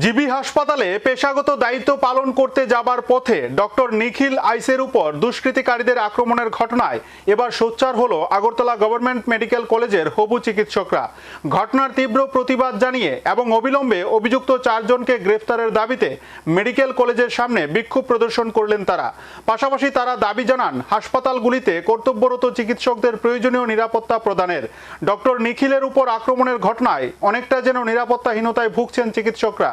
GB হাসপাতালে পেশাগত দায়িত্ব পালন করতে যাবার পথে ডক্টর নিখিল আইসের উপর দুষ্কৃতিকারীদের আক্রমণের ঘটনায় এবার সোচ্চার হলো আগরতলা গভর্নমেন্ট মেডিকেল কলেজের হবু চিকিৎসকরা। ঘটনার তীব্র প্রতিবাদ জানিয়ে এবং অবিলম্বে অভিযুক্ত চারজনকে গ্রেফতারের দাবিতে মেডিকেল কলেজের সামনে বিক্ষোভ প্রদর্শন করলেন তারা। পাশাপাশি তারা দাবি জানান, হাসপাতালগুলিতে কর্তব্যরত চিকিৎসকদের প্রয়োজনীয় নিরাপত্তা প্রদানের। ডক্টর নিখিলের উপর আক্রমণের ঘটনায় অনেকটা যেন নিরাপত্তাহীনতায় ভুগছেন চিকিৎসকরা।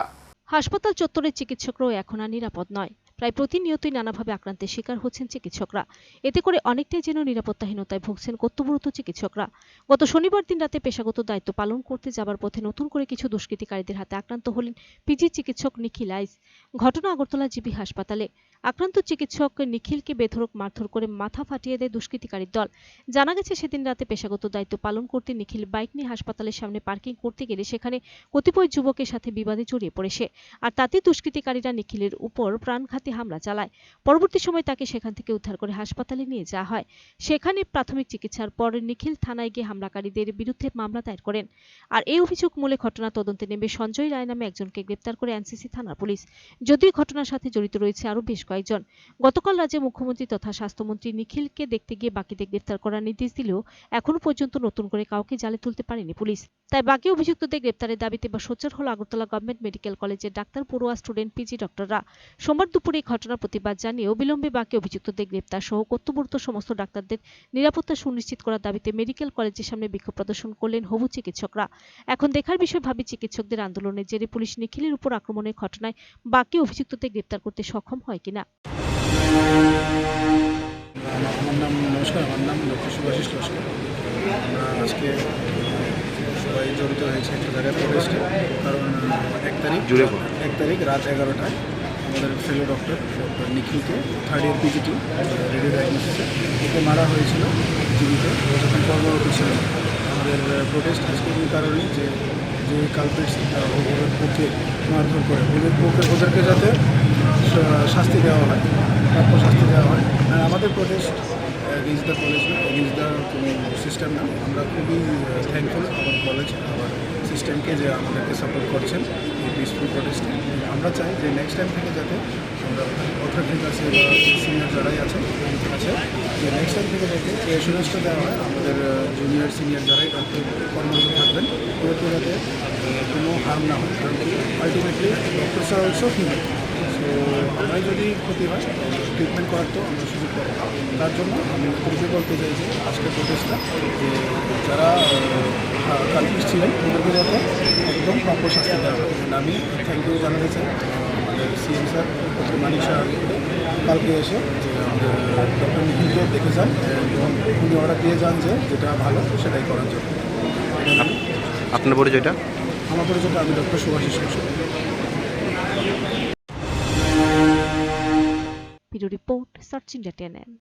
হাসপাতাল চত্বরের চিকিৎসকরাও এখন আর নিরাপদ নয়। প্রায় প্রতিনিয়তই নানাভাবে আক্রান্তের শিকার হচ্ছেন চিকিৎসকরা। এতে করে অনেকটাই যেন নিরাপত্তাহীনতায় ভুগছেন কর্তব্যরত চিকিৎসকরা। গত শনিবার দিন রাতে পেশাগত দায়িত্ব পালন করতে যাবার পথে নতুন করে কিছু দুষ্কৃতিকারীদের হাতে আক্রান্ত হলেন পিজি চিকিৎসক নিখিল আইস ঘটনা আগরতলা জিবি হাসপাতালে। আক্রান্ত চিকিৎসক নিখিলকে বেধড়ক মারধর করে মাথা ফাটিয়ে দেয় দুষ্কৃতিকারীর দল। জানা গেছে সেদিন রাতে পেশাগত দায়িত্ব পালন করতে নিখিল বাইক নিয়ে হাসপাতালের সামনে পার্কিং করতে গেলে সেখানে কতিপয় যুবকের সাথে বিবাদে জড়িয়ে পড়ে সে আর তাতে দুষ্কৃতিকারীরা নিখিলের উপর প্রাণঘাতী হামলা চালায়। পরবর্তী সময় তাকে সেখান থেকে উদ্ধার করে হাসপাতালে নিয়ে যাওয়া হয়। সেখানে প্রাথমিক চিকিৎসার পর নিখিল থানায় গিয়ে হামলাকারীদের বিরুদ্ধে মামলা দায়ের করেন। আর এই অভিযোগ মূলে ঘটনা তদন্তে নেমে সঞ্জয় রায় নামে একজনকে গ্রেপ্তার করে এনসিসি থানার পুলিশ। যদিও ঘটনার সাথে জড়িত রয়েছে আরও বেশ কয়েকজন। গতকাল রাজ্যে মুখ্যমন্ত্রী তথা স্বাস্থ্যমন্ত্রী নিখিলকে দেখতে গিয়ে বাকিদের গ্রেপ্তার করার নির্দেশ দিলেও এখনও পর্যন্ত নতুন করে কাউকে জালে তুলতে পারেনি পুলিশ। তাই বাকি অভিযুক্তদের গ্রেপ্তারের দাবিতে বা সোচ্চার হল আগরতলা গভর্নমেন্ট মেডিকেল কলেজের ডাক্তার, পড়ুয়া স্টুডেন্ট, পিজি ডক্টররা। সোমবার দুপুরে ঘটনার প্রতিবাদ জানিয়ে অবিলম্বে বাকি অভিযুক্তদের গ্রেপ্তার সহ কর্তব্যরত সমস্ত ডাক্তারদের নিরাপত্তা সুনিশ্চিত করার দাবিতে মেডিকেল কলেজের সামনে বিক্ষোভ প্রদর্শন করলেন হবু চিকিৎসকরা। এখন দেখার বিষয়, ভাবি চিকিৎসকদের আন্দোলনের জেরে পুলিশ নিখিলের উপর আক্রমণের ঘটনায় বাকি অভিযুক্তদের গ্রেপ্তার করতে সক্ষম হয় কিনা আমার আমার নাম নমস্কার আমার নাম ডক্টর সুভাষিস লস্কর। আমরা আজকে সবাই জড়িত হয়েছে একটা জায়গায় প্রোটেস্টে কারণ এক তারিখ জুড়ে এক তারিখ রাত এগারোটায় আমাদের ফেলো ডক্টর ডক্টর নিখিলকে থার্ড ইয়ার পিজিটি রেডিও ডায়াগনোসিসে ওকে মারা হয়েছিল জীবিতে। ও যখন কর্মরত ছিল আমাদের প্রোটেস্ট আজকে এই কারণে যে যে কালপ্রিটস ওদের পক্ষে মারধর করে ওদের পক্ষে ওদেরকে যাতে শাস্তি দেওয়া হয় প্রাপ্য শাস্তি দেওয়া হয়। আর আমাদের প্রোটেস্ট এগেন্স দ্য কলেজ না এগেন্স দ্য কোনো সিস্টেম না। আমরা খুবই থ্যাঙ্কফুল আমার কলেজ আমার সিস্টেমকে যে আমাদেরকে সাপোর্ট করছেন এই পিসফুল প্রোটেস্টে আমরা চাই যে নেক্সট টাইম থেকে যাতে আমরা অথরিটির কাছে বা সিনিয়র যারাই আছেন, আছে, যে নেক্সট টাইম থেকে যাতে এই অ্যাসুরেন্সটা দেওয়া হয়, আমাদের জুনিয়র সিনিয়র যারাই ডক্টর কর্মরত থাকবেন ওদেরকে যাতে কোনো হার্ম না হয়। কারণ আলটিমেটলি ডক্টরস আর অলসো হিউম্যান সো আমরাই যদি ক্ষতি হয় ট্রিটমেন্ট করার তো আমরা সুযোগ পাবো। তার জন্য আমি এটুকু বলতে চাই যে আজকের প্রোটেস্টটা যে যারা কালপিস ছিলেন ওদেরকে যাতে একদম প্রাপ্য শাস্তি দেওয়া হয়। আমি থ্যাংক ইউ জানাতে চাই আমাদের সিএম স্যার ডক্টর মানিক কালকে এসে যে ডক্টর নিখিলকে দেখে যান এবং উনি অর্ডার দিয়ে যান যে যেটা ভালো সেটাই করার জন্য। আপনার পরিচয়টা? আমার পরিচয়টা আমি doctor Subhasish video report, the Latianen.